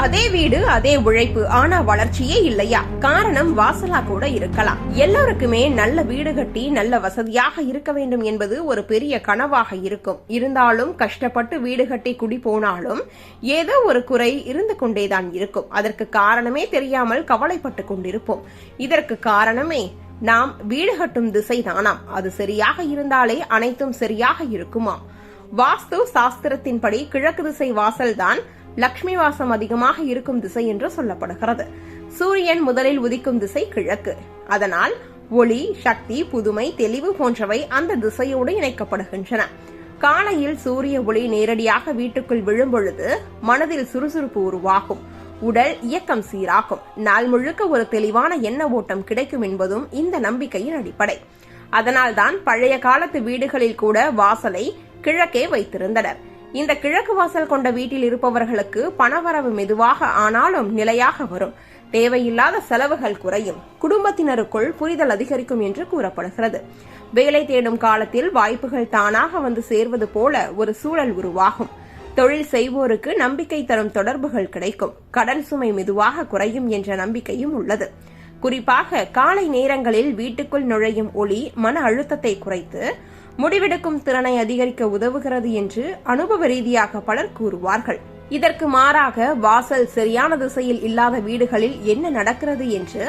அதே வீடு அதே உழைப்பு ஆனா வளர்ச்சியே இல்லையா? காரணம் வாசலா கூட இருக்கலாம். எல்லோருக்குமே நல்ல வீடு கட்டி நல்ல வசதியாக இருக்க வேண்டும் என்பது ஒரு பெரிய கனவாக இருக்கும். இருந்தாலும் கஷ்டப்பட்டு வீடு கட்டி குடி போனாலும் ஏதோ ஒரு குறை இருந்து கொண்டேதான் இருக்கும். அதற்கு காரணமே தெரியாமல் கவலைப்பட்டு கொண்டிருப்போம். இதற்கு காரணமே நாம் வீடு கட்டும் திசை தானாம். அது சரியாக இருந்தாலே அனைத்தும் சரியாக இருக்குமா வாஸ்து சாஸ்திரத்தின்படி கிழக்கு திசை வாசல்தான் லக்ஷ்மி வாசம் அதிகமாக இருக்கும் திசை என்று சொல்லப்படுகிறது. சூரியன் முதலில் உதிக்கும் திசை கிழக்கு. அதனால் ஒளி சக்தி புதுமை தெளிவு போன்றவை அந்த திசையோடு இணைக்கப்படுகின்றன. காலையில் சூரிய ஒளி நேரடியாக வீட்டுக்குள் விழும்பொழுது மனதில் சுறுசுறுப்பு உருவாகும். உடல் இயக்கம் சீராகும். நாள் முழுக்க ஒரு தெளிவான எண்ண ஓட்டம் கிடைக்கும் என்பதும் இந்த நம்பிக்கையின் அடிப்படை. அதனால்தான் பழைய காலத்து வீடுகளில் கூட வாசலை கிழக்கே வைத்திருந்தனர். இந்த கிழக்கு வாசல் கொண்ட வீட்டில் இருப்பவர்களுக்கு பணவரவு மெதுவாக ஆனாலும் நிலையாக வரும். தேவையில்லாத செலவுகள் குறையும். குடும்பத்தினருக்குள் புரிதல் அதிகரிக்கும் என்று கூறப்படுகிறது. வேலை தேடும் காலத்தில் வாய்ப்புகள் தானாக வந்து சேர்வது போல ஒரு சூழல் உருவாகும். தொழில் செய்வோருக்கு நம்பிக்கை தரும் தொடர்புகள் கிடைக்கும். கடன் சுமை மெதுவாக குறையும் என்ற நம்பிக்கையும் உள்ளது. குறிப்பாக காலை நேரங்களில் வீட்டுக்குள் நுழையும் ஒளி மன அழுத்தத்தை குறைத்து முடிவெடுக்கும் திறனை அதிகரிக்க உதவுகிறது என்று அனுபவ ரீதியாக பலர் கூறுவார்கள். இதற்கு மாறாக வாசல் சரியான திசையில் இல்லாத வீடுகளில் என்ன நடக்கிறது என்று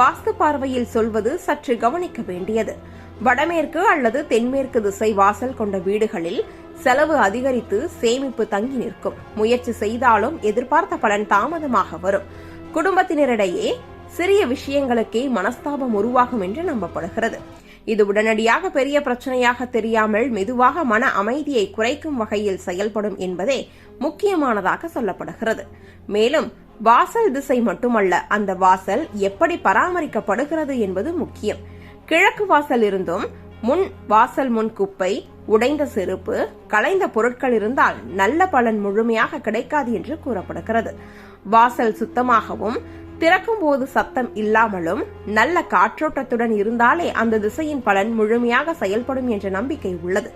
வாஸ்து பார்வையில் சொல்வது சற்று கவனிக்க வேண்டியது. வடமேற்கு அல்லது தென்மேற்கு திசை வாசல் கொண்ட வீடுகளில் செலவு அதிகரித்து சேமிப்பு தங்கி நிற்கும். முயற்சி செய்தாலும் எதிர்பார்த்த பலன் தாமதமாக வரும். குடும்பத்தினரிடையே சிறிய விஷயங்களுக்கே மனஸ்தாபம் உருவாகும் என்று நம்பப்படுகிறது. இது உடனடியாக பெரிய பிரச்சனையாக தெரியாமல் மெதுவாக மன அமைதியை குறைக்கும் வகையில் செயல்படும் என்பதே முக்கியமானதாக சொல்லப்படுகிறது. மேலும் வாசல் திசை மட்டுமல்ல அந்த வாசல் எப்படி பராமரிக்கப்படுகிறது என்பது முக்கியம். கிழக்கு வாசல் இருந்தும் முன் வாசல் முன் குப்பை உடைந்த செருப்பு கலைந்த பொருட்கள் இருந்தால் நல்ல பலன் முழுமையாக கிடைக்காது என்று கூறப்படுகிறது. வாசல் சுத்தமாகவும் திறக்கும் போது சத்தம் இல்லாமலும் நல்ல காற்றோட்டத்துடன் இருந்தாலே அந்த திசையின் பலன் முழுமையாக செயல்படும் என்ற நம்பிக்கை உள்ளது.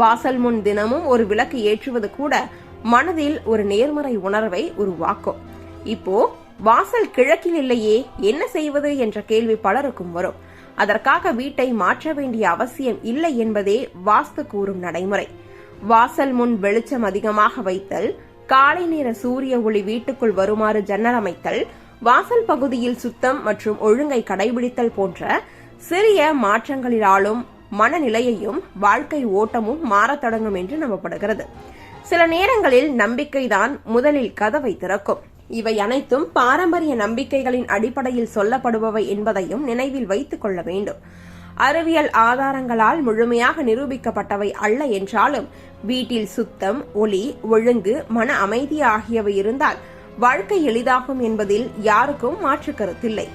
வாசல் முன் தினமும் ஒரு விளக்கு ஏற்றுவது கூட மனதில் ஒரு நேர்மறை உணர்வை உருவாக்கும். இப்போ வாசல் கிழக்கில் இல்லையே என்ன செய்வது என்ற கேள்வி பலருக்கும் வரும். அதற்காக வீட்டை மாற்ற வேண்டிய அவசியம் இல்லை என்பதே வாஸ்து கூறும் நடைமுறை. வாசல் முன் வெளிச்சம் அதிகமாக வைத்தல் காலை நேர சூரிய ஒளி வீட்டுக்குள் வருமாறு ஜன்னல் அமைத்தல் வாசல் பகுதியில் சுத்தம் மற்றும் ஒழுங்கை கடைபிடித்தல் போன்ற சிறிய மாற்றங்களினாலும் மனநிலையையும் வாழ்க்கை ஓட்டமும் மாறத் தொடங்கும் என்று நம்பப்படுகிறது. சில நேரங்களில் நம்பிக்கைதான் முதலில் கதவை திறக்கும். இவை அனைத்தும் பாரம்பரிய நம்பிக்கைகளின் அடிப்படையில் சொல்லப்படுபவை என்பதையும் நினைவில் வைத்துக் கொள்ள வேண்டும். அறிவியல் ஆதாரங்களால் முழுமையாக நிரூபிக்கப்பட்டவை அல்ல என்றாலும் வீட்டில் சுத்தம் ஒளி ஒழுங்கு மன அமைதி ஆகியவை இருந்தால் வாழ்க்கை எளிதாகும் என்பதில் யாருக்கும் மாற்று கருத்தில்லை.